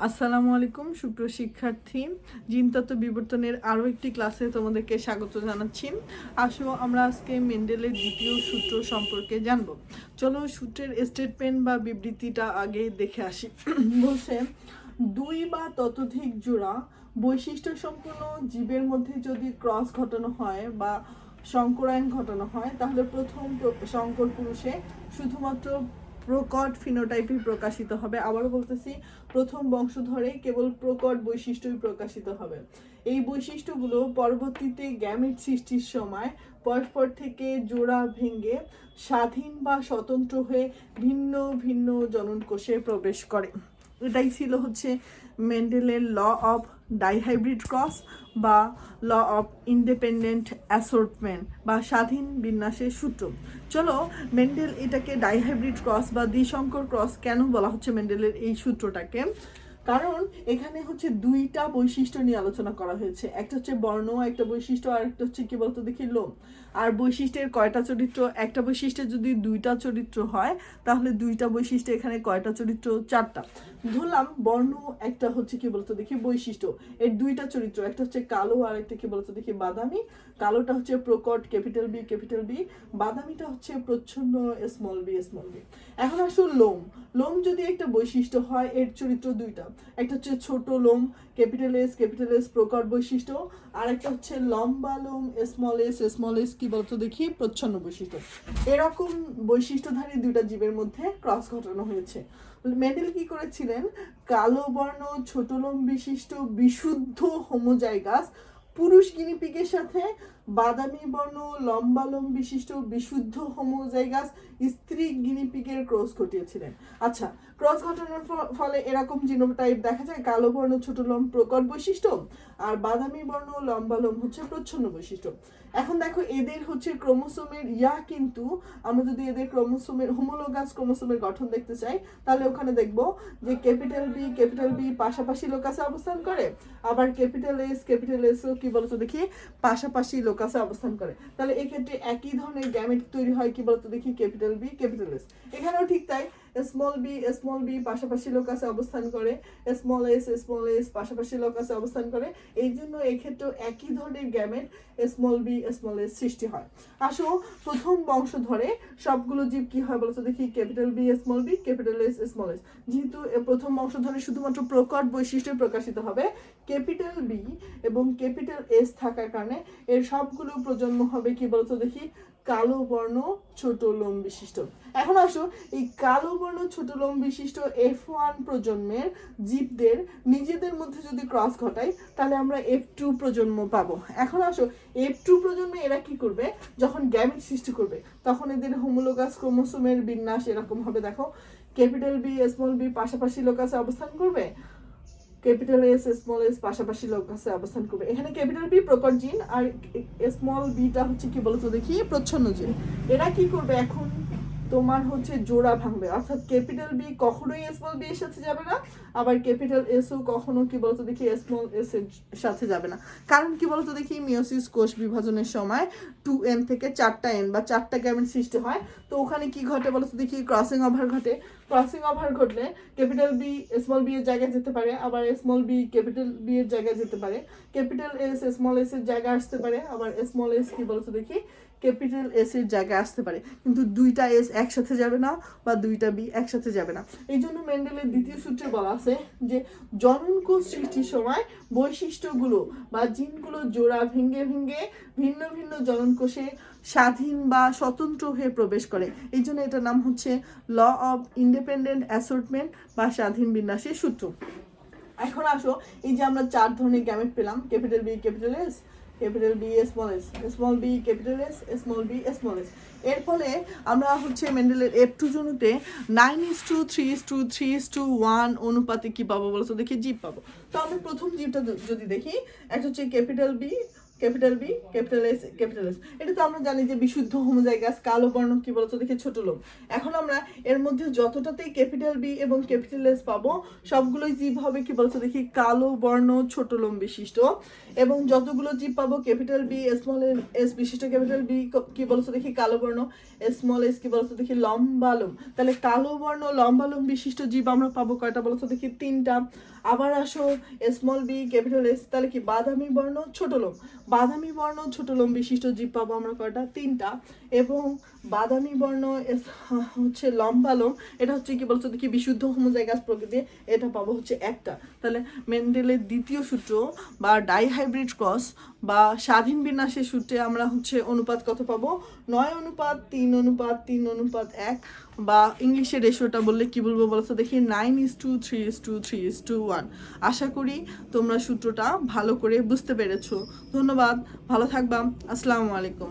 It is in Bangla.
আসসালামু আলাইকুম, সুপ্রিয় শিক্ষার্থী। জিনতত্ত্ব বিবর্তনের আরও একটি ক্লাসে তোমাদেরকে স্বাগত জানাচ্ছি। আসো আমরা আজকে মেন্ডেলের দ্বিতীয় সূত্র সম্পর্কে জানব। চলো সূত্রের স্টেটমেন্ট বা বিবৃতিটা আগে দেখে আসি। বলছে, দুই বা ততোধিক জোড়া বৈশিষ্ট্য সম্পন্ন জীবের মধ্যে যদি ক্রস ঘটানো হয় বা সংকরায়ন ঘটানো হয়, তাহলে প্রথম প্র- সংকর পুরুষে শুধুমাত্র প্রকট ফিনোটাইপই প্রকাশিত হবে। আবার বলতেছি, প্রথম বংশধরে কেবল প্রকট বৈশিষ্ট্যই প্রকাশিত হবে। এই বৈশিষ্ট্যগুলো পরবর্তীতে গ্যামেট সৃষ্টির সময় পরস্পর থেকে জোড়া ভেঙে স্বাধীন বা স্বতন্ত্র হয়ে ভিন্ন ভিন্ন জননকোষে প্রবেশ করে। এটাই ছিল হচ্ছে মেন্ডেলের ল অফ ডাইহাইব্রিড ক্রস বা ল অফ ইন্ডিপেন্ডেন্ট অ্যাসর্টমেন্ট বা স্বাধীন বিন্যাসের সূত্র। চলো মেন্ডেল এটাকে ডাইহাইব্রিড ক্রস বা দ্বিশঙ্কর ক্রস কেন বলা হচ্ছে মেন্ডেলের এই সূত্রটাকে? কারণ এখানে হচ্ছে দুইটা বৈশিষ্ট্য নিয়ে আলোচনা করা হয়েছে। একটা হচ্ছে বর্ণ, একটা বৈশিষ্ট্য, আর একটা হচ্ছে কি বলতো দেখি লোম। আর বৈশিষ্ট্যের কয়টা চরিত্র? একটা বৈশিষ্ট্যে যদি দুইটা চরিত্র হয়, তাহলে দুইটা বৈশিষ্ট্য এখানে কয়টা চরিত্র? চারটা। ধরলাম বর্ণ, একটা হচ্ছে কি বলতো দেখি বৈশিষ্ট্য। এর দুইটা চরিত্র, একটা হচ্ছে কালো আর একটা কি বলতো দেখি বাদামি। কালোটা হচ্ছে প্রকট, ক্যাপিটাল বি ক্যাপিটাল বি বাদামিটা হচ্ছে প্রচ্ছন্ন স্মল বি স্মল বি এখন আসুন লোম। লোম যদি একটা বৈশিষ্ট্য হয়, এর চরিত্র দুইটা। একটা হচ্ছে ছোট লোম ক্যাপিটাল এস ক্যাপিটাল এস প্রকট বৈশিষ্ট্য, আর একটা হচ্ছে লম্বা লোম স্মল এস স্মল এস কি বলতো দেখি? প্রচ্ছন্ন বৈশিষ্ট্য। এরকম বৈশিষ্ট্যধারী দুইটা জীবের মধ্যে ক্রস ঘটানো হয়েছে। মেডেল কি করেছিলেন? কালো বর্ণ, ছোট লোম বিশিষ্ট, বিশুদ্ধ হোমোজাইগাস পুরুষ গিনিপিকের সাথে বাদামি বর্ণ, লম্বা লোম বিশিষ্ট, বিশুদ্ধ হোমোজাইগাস স্ত্রী গিনিপিকের ক্রস ঘটিয়েছিলেন। আচ্ছা ক্রস ঘটানোর ফলে এরকম জিনোটাইপ দেখা যায়? কালো বর্ণ, ছোট লোম প্রকট বৈশিষ্ট্য? আর বাদামি বর্ণ, লম্বা লোম হচ্ছে প্রচ্ছন্ন বৈশিষ্ট্য। এখন দেখো, এদের হচ্ছে ক্রোমোসোমের, ইয়া কিন্তু আমরা যদি এদের ক্রোমোসোমের, হোমোলোগাস ক্রোমোসোমের গঠন দেখতে চাই, তাহলে ওখানে দেখব যে ক্যাপিটাল বি ক্যাপিটাল বি পাশাপাশি লোকাসে অবস্থান করে, আবার ক্যাপিটাল এস ক্যাপিটাল এসও কি বলতো দেখি? পাশাপাশি লোকাসে অবস্থান করে। তাহলে এক্ষেত্রে একই ধরনের গ্যামেট তৈরি হয় কি বলতো? দেখি ক্যাপিটাল বি ক্যাপিটাল এস এখানেও ঠিক তাই। স্মল বি স্মল বি পাশাপাশি লোকাসে অবস্থান করে। স্মল এস স্মল এস পাশাপাশি লোকাসে অবস্থান করে। এই জন্য এক্ষেত্রেও একই ধরনের gamete small B small S সৃষ্টি হয়। আসো, প্রথম বংশ ধরে সবগুলো জীব কি হয় বলতো? দেখি capital B small B capital S small S যেহেতু প্রথম বংশ ধরে শুধুমাত্র প্রকট বৈশিষ্ট্য প্রকাশিত হবে ক্যাপিটাল বি এবং ক্যাপিটাল এস থাকার কারণে এর সবগুলো প্রজন্ম হবে কি বলতো দেখি? কালো বর্ণ, ছোট লোম বিশিষ্ট। এখন আসো, এই কালো বর্ণ, ছোট লোম বিশিষ্ট এফ ওয়ান প্রজন্মের জীবদের নিজেদের মধ্যে যদি ক্রস ঘটাই, তাহলে আমরা এফ টু প্রজন্ম পাবো। এখন আসো এফ টু প্রজন্মে এরা কি করবে? যখন গ্যামেট সৃষ্টি করবে, তখন এদের হোমোলোগাস ক্রোমোসোমের বিন্যাস এরকম হবে। দেখো ক্যাপিটাল বি স্মল বি পাশাপাশি লোকাসে অবস্থান করবে? ক্যাপিটাল এস স্মল এস পাশাপাশি লোকাসে অবস্থান করবে। এখানে ক্যাপিটাল বি প্রকট জিন, আর স্মল বিটা হচ্ছে কি বলতো দেখি? প্রচ্ছন্ন জিন। এরা কি করবে এখন? তোমার হচ্ছে জোড়া ভাঙবে। অর্থাৎ ক্যাপিটাল বি কখনোই স্মল বি এর সাথে যাবে না, আবার ক্যাপিটাল এসও কখনো কি বলতো দেখি স্মল এস এর সাথে যাবে না। কারণ কি বলতো দেখি মিওসিস কোষ বিভাজনের সময় টু এন থেকে চারটা এন বা চারটা গ্যামেট সৃষ্টি হয়। তো ওখানে কি ঘটে বলতো দেখি ক্রসিং ওভার ঘটে। ক্রসিং ওভার ঘটলে ক্যাপিটাল বি স্মল বি এর জায়গায় যেতে পারে, আবার স্মল বি ক্যাপিটাল বি এর জায়গায় যেতে পারে। ক্যাপিটাল এস স্মল এস এর জায়গায় আসতে পারে, আবার স্মল এস কি বলতো দেখি ক্যাপিটাল এস এর জায়গায় আসতে পারে। কিন্তু দুইটা এস একসাথে যাবে না বা দুইটা বি একসাথে যাবে না। এই জন্য মেন্ডেলের দ্বিতীয় সূত্রে বলা আছে যে জননকোষ সৃষ্টির সময় বৈশিষ্ট্যগুলো বা জিনগুলো জোড়া ভেঙে ভেঙে ভিন্ন ভিন্ন জননকোষে স্বাধীন বা স্বতন্ত্র হয়ে প্রবেশ করে। এই জন্য এটার নাম হচ্ছে ল অফ ইন্ডিপেন্ডেন্ট অ্যাসর্টমেন্ট বা স্বাধীন বিন্যাসের সূত্র। এখন আসো, এই যে আমরা চার ধরনের গ্যামেট পেলাম, capital B capital S capital B small S small B capital S small B small S এর ফলে আমরা হচ্ছে মেন্ডেলের F two জনুতে nine is to three is to three is to one অনুপাতে কী পাবো বলো তো? দেখি জিপ পাবো। তো আমি প্রথম জিপটা যদি দেখি, একটা হচ্ছে capital B capital B, capital S capital S. এটা তো আমরা জানি যে বিশুদ্ধ হোমোজাইগাস, কালো বর্ণ, কি বলতো দেখি ছোট লোম এখন আমরা এর মধ্যে যতটাতেই ক্যাপিটাল বি এবং ক্যাপিটাল এস পাবো, সবগুলোই জীব হবে, কি বলতো দেখি, কালো বর্ণ, ছোট লোম বিশিষ্ট। এবং যতগুলো জীব পাবো, ক্যাপিটাল বি স্মল এস বিশিষ্ট, ক্যাপিটাল বি, কি বলতো দেখি, কালো বর্ণ স্মল এস, কি বলতো দেখি, লম্বা লোম। তাহলে কালো বর্ণ, লম্বা লোম বিশিষ্ট জীব আমরা পাবো কয়টা বলতো দেখি, তিনটা। আবার আসো স্মল বি, ক্যাপিটাল এস, তাহলে কি, বাদামি বর্ণ, ছোট লোম। বাদামি বর্ণ ছোট লোম বিশিষ্ট জীব পাবো আমরা কয়টা? তিনটা। এবং বাদামি বর্ণ হচ্ছে লম্বা লোম, এটা হচ্ছে কি বলছো দেখি বিশুদ্ধ হোমোজাইগাস প্রকৃতি, এটা পাবো হচ্ছে একটা। তাহলে মেন্ডেলের দ্বিতীয় সূত্র বা ডাইহাইব্রিড ক্রস বা স্বাধীন বিন্যাসের সূত্রে আমরা হচ্ছে অনুপাত কত পাবো? নয় অনুপাত, তিন অনুপাত তিন অনুপাত, এক বা ইংলিশে রেশিওটা বললে কি বলব বলতো দেখি nine is to three is to three is to one আশা করি তোমরা সূত্রটা ভালো করে বুঝতে পেরেছ। ধন্যবাদ, ভালো থাকবা। আসসালামু আলাইকুম।